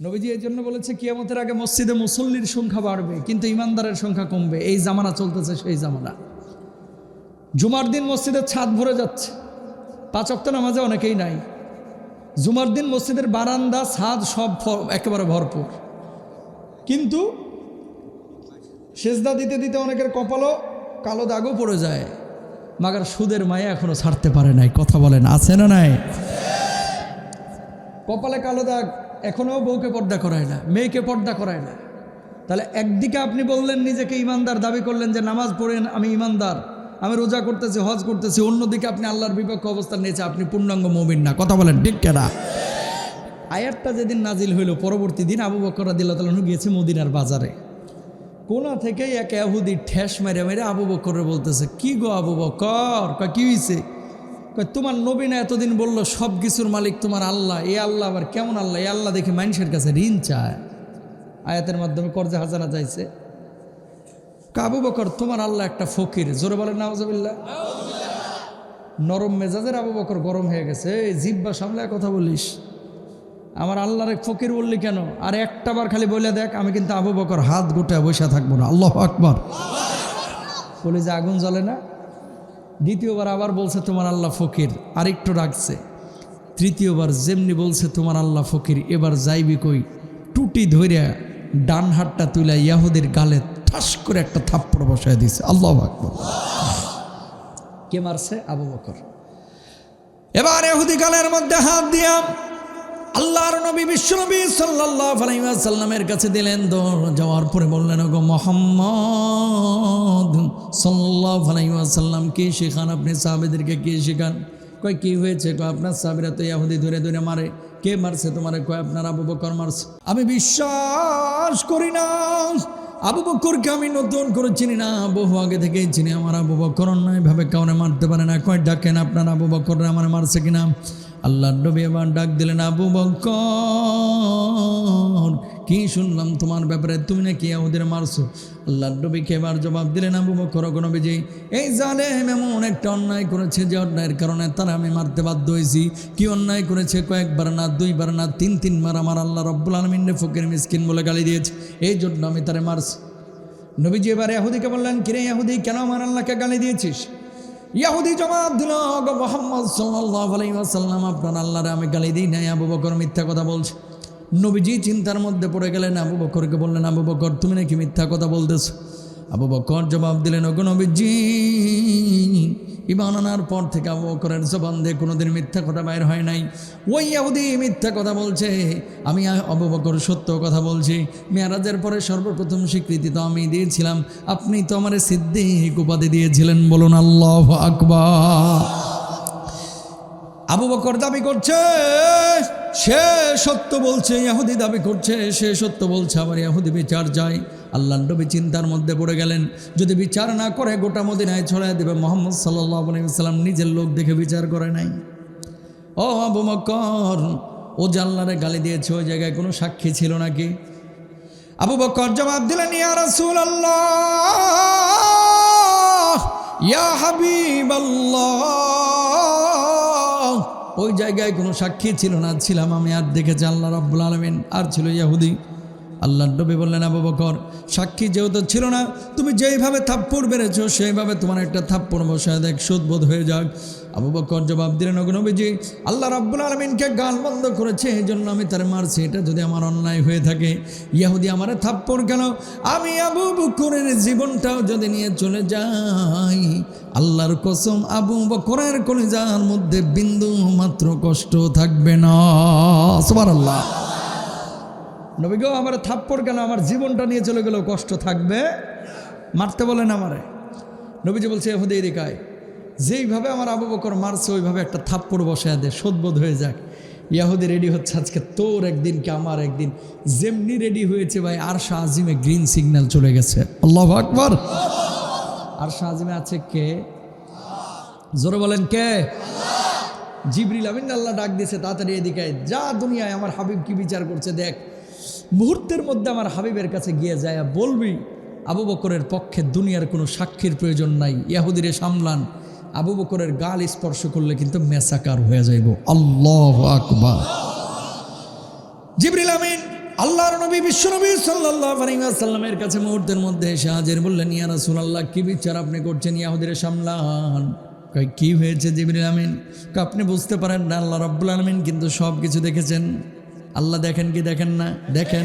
নবীজি এই জন্য বলেছে, কিয়ামতের আগে মসজিদে মুসল্লির সংখ্যা বাড়বে, কিন্তু ইমানদারের সংখ্যা কমবে। এই জামানা চলতেছে, সেই জামানা। জুমার দিন মসজিদের ছাদ ভরে যাচ্ছে। পাঁচ অক্ট নামাজে অনেকেই নাই। জুমার দিন মসজিদের বারান্দা, ছাদ সব একেবারে ভরপুর। কিন্তু সেজদা দিতে দিতে অনেকের কপালও কালো দাগও পড়ে যায়। মাগার সুদের মায়া এখনও ছাড়তে পারে নাই। কথা বলেন, আছে না নাই? কপালে কালো দাগ এখনও বউকে পর্দা করায় না, মেয়েকে পর্দা করায় না। তাহলে একদিকে আপনি বললেন, নিজেকে ইমানদার দাবি করলেন যে নামাজ পড়েন, আমি ইমানদার, আমি রোজা করতেছি, হজ করতেছি, অন্যদিকে আপনি আল্লাহর বিপক্ষে অবস্থান নিয়েছে আপনি পূর্ণাঙ্গ মমিন না। কথা বলেন ঠিক কেনা? আয়াতটা যেদিন নাজিল হইল, পরবর্তী দিন আবু বকর দিল্লা তালু গিয়েছে মদিনার বাজারে। কোনা থেকেই এক এহুদি ঠেস মেরে মেরে আবু বকরে বলতেছে, কি গো আবু বকর? কি হয়েছে তোমার নবীনা এতদিন বলল, সব কিছুর মালিক তোমার আল্লাহ। এ আল্লাহ আবার কেমন আল্লাহ? এ আল্লাহ দেখে মানুষের কাছে ঋণ চায়। আয়াতের মাধ্যমে কর্জে হাজানা চাইছে কাবু বকর, তোমার আল্লাহ একটা ফকির। জোরে বলেন নাওজাবিল্লা নরম মেজাজের আবু বকর গরম হয়ে গেছে। এই জিব্বা সামলায় কথা বলিস। আমার আল্লাহর এক ফকির বললি কেন? আর একটা বার খালি বলে দেখ, আমি কিন্তু আবু বকর হাত গোটা বসে থাকব না। আল্লাহ আকবর। বলি যে, আগুন জ্বলে না? দ্বিতীয়বার আবার বলছে, তোমার আল্লাহ ফকির। আরেকটু রাখছে। তৃতীয়বার যেমনি বলছে, তোমার আল্লাহ ফকির। এবার যাইবি কই? টুটি ধইরা ডান হাতটা তুলে ইয়াহুদের গালে ঠাস করে একটা থাপ্পড় বসায় দিছে। আল্লাহ আকবর। কে মারছে? আবু বকর। এবার এহুদি গালের মধ্যে হাত দিয়া আল্লাহর নবী বিশ্বনবী সাল্লাল্লাহু আলাইহি ওয়াসাল্লামের কাছে দিলেন দৌড় যাওয়ার পরে বললেন, ওগো মোহাম্মদ সাল্লাল্লাহু আলাইহি ওয়াসাল্লাম, কি শেখান আপনি সাহাবেদেরকে, কি শেখান? কয়, কি হয়েছে? কয়, আপনার সাহাবীরা তো ইহুদি ধরে ধরে মারে। কে মারছে তোমারে? কয়, আপনার আবু বকর মারছে। আমি বিশ্বাস করি না, আবু বকরকে আমি নতুন করে চিনি না, বহু আগে থেকেই চিনি। আমার আবু বকর অন্যায়ভাবে কাউনে মারতে পারে না। কয়, ডাকেন, আপনার আবু বকর আমার মারছে কিনা? আল্লাহ নবী এবার ডাক দিলেন, আবু বকর, কি শুনলাম তোমার ব্যাপারে? তুমি নাকি ওদের মারছো? আল্লাহ নবীকে এবার জবাব দিলেন, আবু বকর কোনো বিজি এই জালেম এমন একটা অন্যায় করেছে যে অন্যায়ের কারণে তারা আমি মারতে বাধ্য হয়েছি। কি অন্যায় করেছে? কয়েকবার না, দুইবার না, তিন, তিনবার আমার আল্লাহ রব্বুল আলমিনে ফকির, মিসকিন বলে গালি দিয়েছে। এই জন্য আমি তারে মারছি। নবীজি এবার ইয়াহুদিকে বললেন, কিরে ইয়াহুদি, কেন আমার আল্লাহকে গালি দিয়েছিস? ইয়াহুদি জবাব দিল মোহাম্মদ সাল্লাহ আলাইসাল্লাম আপনার আল্লাহরে আমি গালি দিই নাই, আবু বকর মিথ্যা কথা বলছে। নবীজি চিন্তার মধ্যে পড়ে গেলেন, আবু বকরকে বললেন, আবু বকর, তুমি নাকি মিথ্যা কথা বলতেছো? আবু বকর জবাব দিলেন, ওগো নবীজি ইমান আনার পর থেকে আবু বকরের জবান দিয়ে কোনোদিন মিথ্যা কথা বাইর হয় নাই। ওই ইয়াহুদি মিথ্যা কথা বলছে, আমি আবু বকর সত্য কথা বলছি। মেয়ারাজের পরে সর্বপ্রথম স্বীকৃতি তো আমি দিয়েছিলাম। আপনি তো আমার সিদ্দিক উপাধি দিয়েছিলেন, বলুন আল্লাহ আকবার। আবু বকর দাবি করছে, সে সত্য বলছে, ইয়াহুদি দাবি করছে, সে সত্য বলছে, আবার ইয়াহুদি বিচার যায় আল্লাহ নবী চিন্তার মধ্যে পড়ে গেলেন। যদি বিচার না করে, গোটা মদিনায় ছড়ায় দেবে। মোহাম্মদ সাল্লাম নিজের লোক দেখে বিচার করে নাই। ও আবু বকর, ও জাল্লারে গালি দিয়েছে, ওই জায়গায় কোনো সাক্ষী ছিল নাকি? আবু বকর জবাব দিলেন, ইয়া রাসূল আল্লাহ ওই জায়গায় কোনো সাক্ষী ছিল না। ছিলাম আমি আর দেখেছি আল্লাহ রাব্বুল আলমিন। আর ছিল ইয়াহুদি আল্লাহ নবী বললেন, আবু বকর, সাক্ষী যেহেতু ছিল না, তুমি যেইভাবে থাপ্পড় বেড়েছো সেইভাবে তোমার একটা থাপ্পড় বসায় দেখ, সুদবোধ হয়ে যাক। আবু বকর জবাব দিলেন নবীজি, আল্লাহ রাব্বুল আলমিনকে গান বন্ধ করেছে এই জন্য আমি তার মারছি। এটা যদি আমার অন্যায় হয়ে থাকে ইয়াহুদি আমারে থাপ্পড় কেন? আমি আবু বকরের জীবনটাও যদি নিয়ে চলে যাই, আল্লাহর কসম আবু বকরের কলিজার মধ্যে বিন্দু মাত্র কষ্ট থাকবে না। সুবহানাল্লাহ। নবী গো, আমার থাপ্পড় কেন? আমার জীবনটা নিয়ে চলে গেলেও কষ্ট থাকবে। মারতে বলেন আমারে। নবীজি বলছে, এহুদি এদিকায় যেইভাবে আমার আবু বকর মারছে, ওইভাবে একটা থাপ্পড় বসায় দে, সদবোধ হয়ে যাক। ইয়াহুদি রেডি হচ্ছে আজকে, তোর একদিন কি আমার একদিন। যেমনি রেডি হয়েছে ভাই, আর শাহ আজিমে গ্রিন সিগন্যাল চলে গেছে। আল্লাহ আকবর। আর শাহ আজিমে আছে কে? জোরে বলেন কে? জিবরিল আমিন আল্লাহ ডাক দিয়েছে, তাড়াতাড়ি এদিকে যা দুনিয়ায়, আমার হাবিব কি বিচার করছে দেখ। মুহূর্তের মধ্যে আমার হাবিবের কাছে গিয়ে যায়, বলবি, আবু বকরের পক্ষে দুনিয়ার কোনো সাক্ষীর প্রয়োজন নাই। ইয়াহুদিরে সামলান। আবু বকরের গাল স্পর্শ করলে কিন্তু মেসাকার হয়ে যাইব। আল্লাহ আকবার। জিবরিল আমিন, আল্লাহর নবী বিশ্বনবী ওয়াসাল্লামের কাছে মুহূর্তের মধ্যে এসে হাজির বললেন, ইয়া রাসূলুল্লাহ, কি বিচার আপনি করছেন ইয়াহুদের সামলান? কি হয়েছে জিবরিল আমিন? আপনি বুঝতে পারেন না, আল্লাহ রাব্বুল আলামিন কিন্তু সব কিছু দেখেছেন। আল্লাহ দেখেন কি দেখেন না? দেখেন।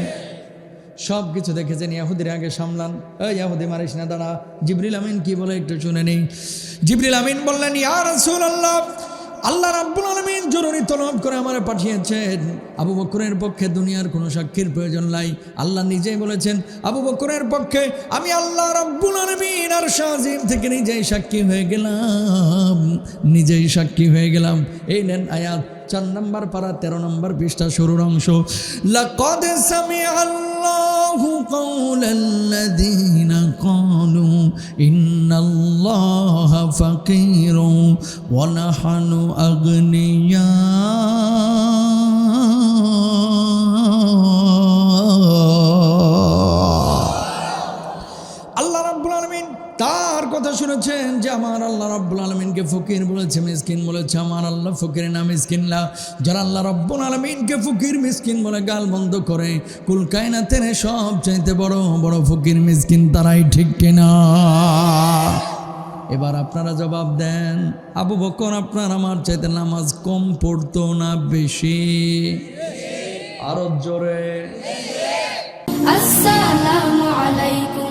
সব কিছু দেখেছেন, ইয়াহুদির আগে সামলান। এই ইয়াহুদি, মারিস না, দাঁড়া। জিবরিল আমিন কি বলে একটু শুনে নেই। জিবরিল আমিন বললেন, ইয়া রাসূলুল্লাহ, আল্লাহ রাব্বুল আলামিন জরুরি তলব করে আমার পাঠিয়েছেন। আবু বকরের পক্ষে দুনিয়ার কোনো সাক্ষীর প্রয়োজন নাই। আল্লাহ নিজেই বলেছেন, আবু বকরের পক্ষে আমি আল্লাহ রাব্বুল আলামিন আর শাহিম থেকে নিজেই সাক্ষী হয়ে গেলাম। নিজেই সাক্ষী হয়ে গেলাম। এই নেন আয়াত। চার নম্বর পারা তেরো নম্বর পৃষ্ঠা শুরুর অংশ। ফকির সামিআ আল্লাহু কাওলাল্লাযীনা কথা শুনেছেন যে আমার আল্লাহ রাব্বুল আলমিনকে ফকির বলেছে, মিসকিন বলেছে, আমার আল্লাহ ফকির না মিসকিন না। যারা আল্লাহ রাব্বুল আলমিনকে ফকির, মিসকিন বলে গাল বন্ধ করে, কুল কায়নাতের সব চাইতে বড় বড় ফকির, মিসকিন তারাই ঠিক কিনা? এবার আপনারা জবাব দেন, আবু বকর, আপনার আমার চাইতে নামাজ কম পড়তো না বেশি? আরও জোরে। আসসালামু আলাইকুম।